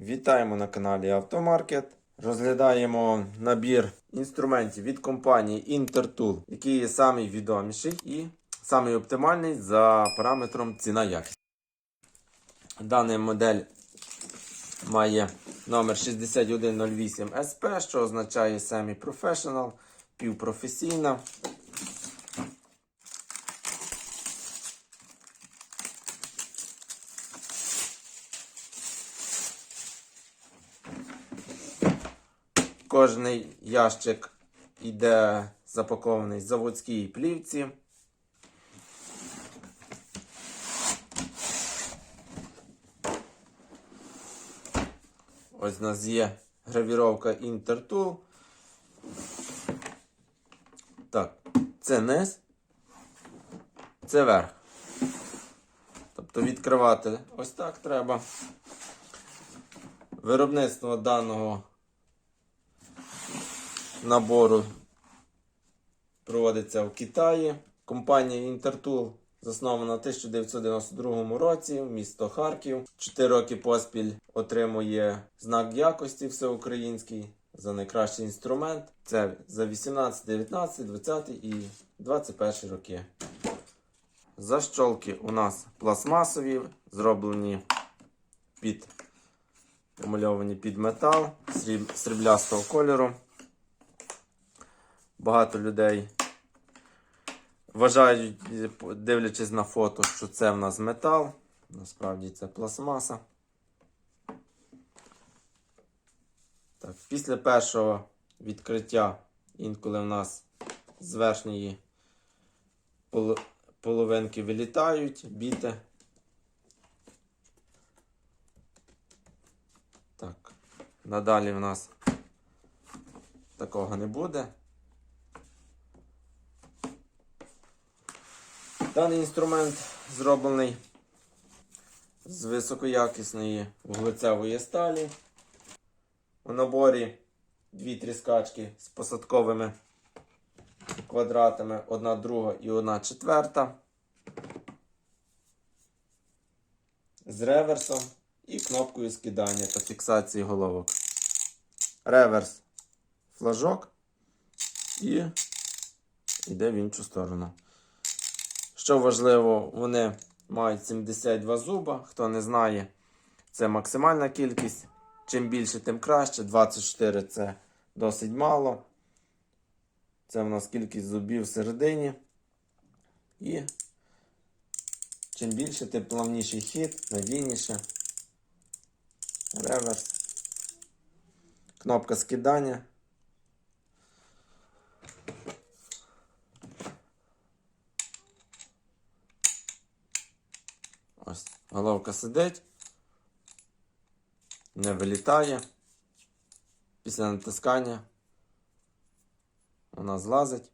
Вітаємо на каналі Автомаркет. Розглядаємо набір інструментів від компанії Intertool, який є самий відоміший і самий оптимальний за параметром ціна якість. Дана модель має номер 6108 SP, що означає Semi Professional, півпрофесійна. Кожний ящик йде запакований в заводській плівці. Ось у нас є гравіровка Intertool. Так, це низ, це верх. Тобто відкривати ось так треба. Виробництво даного набору проводиться в Китаї. Компанія Intertool заснована в 1992 році, місто Харків. 4 роки поспіль отримує знак якості всеукраїнський за найкращий інструмент. Це за 18, 19, 20 і 21 роки. Защолки у нас пластмасові, зроблені під помальовані під метал сріб- сріблястого кольору. Багато людей вважають, дивлячись на фото, що це в нас метал. Насправді це пластмаса. Так, після першого відкриття інколи в нас з верхньої поло- половинки вилітають, біти. Так, надалі в нас такого не буде. Даний інструмент зроблений з високоякісної вуглецевої сталі. У наборі дві тріскачки з посадковими квадратами, одна друга і одна четверта. З реверсом і кнопкою скидання та фіксації головок. Реверс флажок і йде в іншу сторону. Що важливо, вони мають 72 зуба. Хто не знає, це максимальна кількість. Чим більше, тим краще. 24 це досить мало. Це в нас кількість зубів всередині. І чим більше, тим плавніший хід, надійніше. Реверс. Кнопка скидання. Ось головка сидить, не вилітає. Після натискання вона злазить.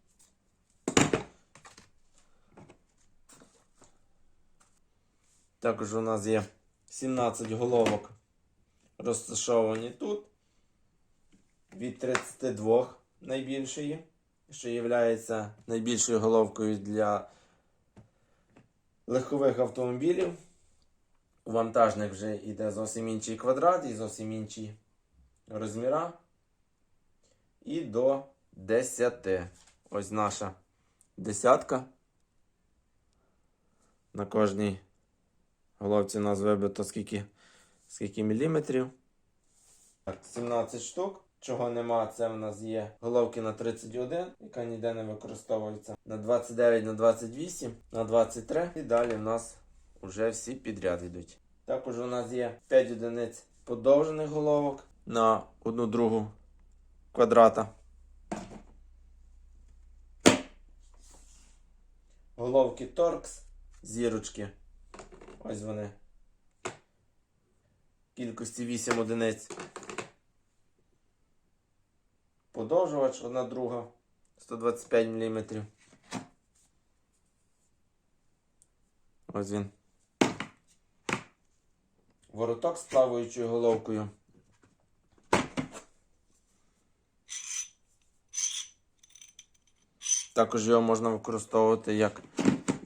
Також у нас є 17 головок розташовані тут. Від 32 найбільшої, що є найбільшою головкою для легкових автомобілів. У вантажних вже йде зовсім інший квадрат і зовсім інші розміра. І до 10. Ось наша десятка. На кожній головці у нас вибито скільки, скільки міліметрів. Так, 17 штук. Чого нема, це в нас є головки на 31, яка ніде не використовується. На 29, на 28, на 23. І далі в нас вже всі підряд йдуть. Також у нас є 5 одиниць подовжених головок на одну другу квадрата. Головки Torx, зірочки. Ось вони. Кількості 8 одиниць. Подовжувач одна друга 125 мм. Ось він. Вороток з плаваючою головкою. Також його можна використовувати як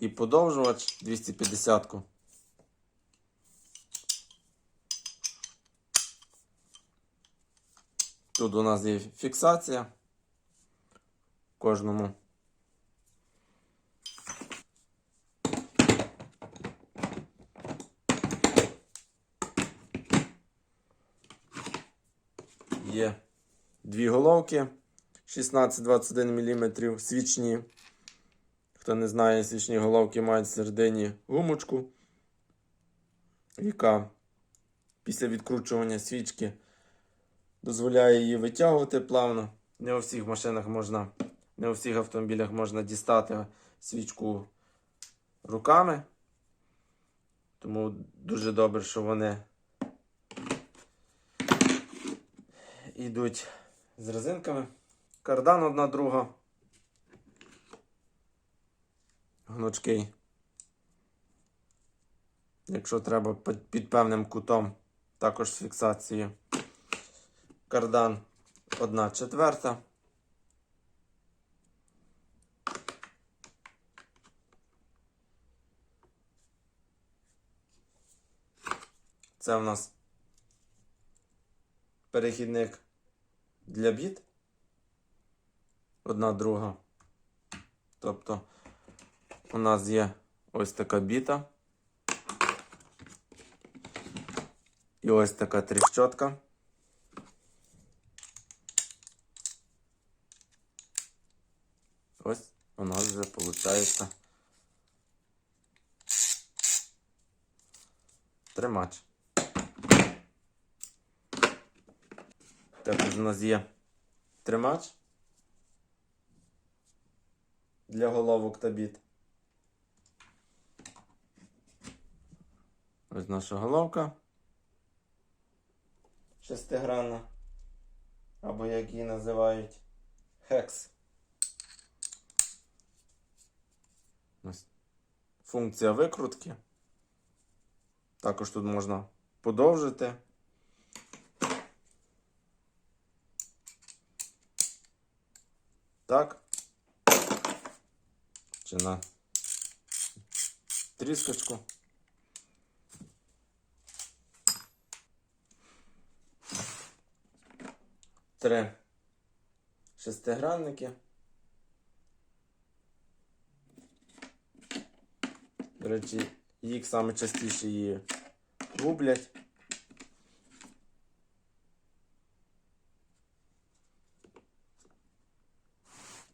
і подовжувач 250-ку. Тут у нас є фіксація. Кожному. Є дві головки 16-21 мм свічні. Хто не знає, свічні головки мають всередині гумочку, яка після відкручування свічки дозволяє її витягувати плавно. Не у всіх машинах можна, не у всіх автомобілях можна дістати свічку руками. Тому дуже добре, що вони йдуть з резинками. Кардан одна друга. Гнучкий. Якщо треба під- певним кутом, також з фіксацією. Кардан одна четверта. Це в нас перехідник для біт. Одна друга. Тобто у нас є ось така біта. І ось така тріщотка. Ось у нас вже виходить тримач. Також у нас є тримач для головок та біт. Ось наша головка. Шестигранна. Або як її називають хекс. Ось функція викрутки. Також тут можна подовжити. Так. Чи на тріскочку. Три шестигранники. До речі, їх саме частіше її гублять.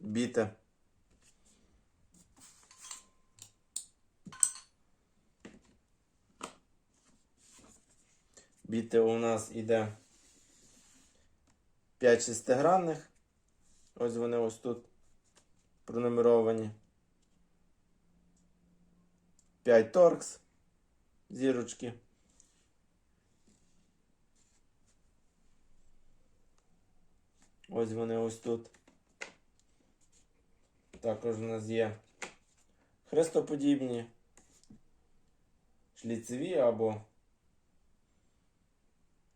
Біте. Біте у нас іде 5 шестигранних. Ось вони ось тут пронумеровані. 5 торкс. Зірочки. Ось вони ось тут. Також у нас є хрестоподібні, шліцеві або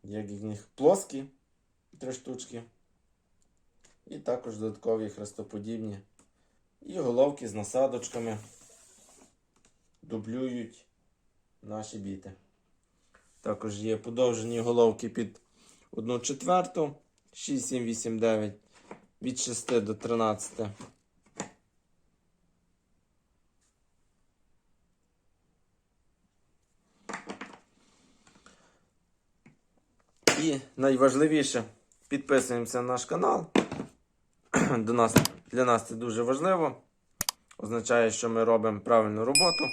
як в них плоскі три штучки. І також додаткові хрестоподібні. І головки з насадочками дублюють наші біти. Також є подовжені головки під 1 четверту, 6, 7, 8, 9, від 6 до 13. Найважливіше, підписуємося на наш канал. До нас, для нас це дуже важливо. Означає, що ми робимо правильну роботу.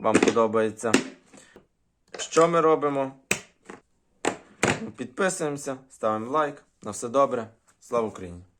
Вам подобається, що ми робимо. Підписуємося, ставимо лайк. На все добре. Слава Україні!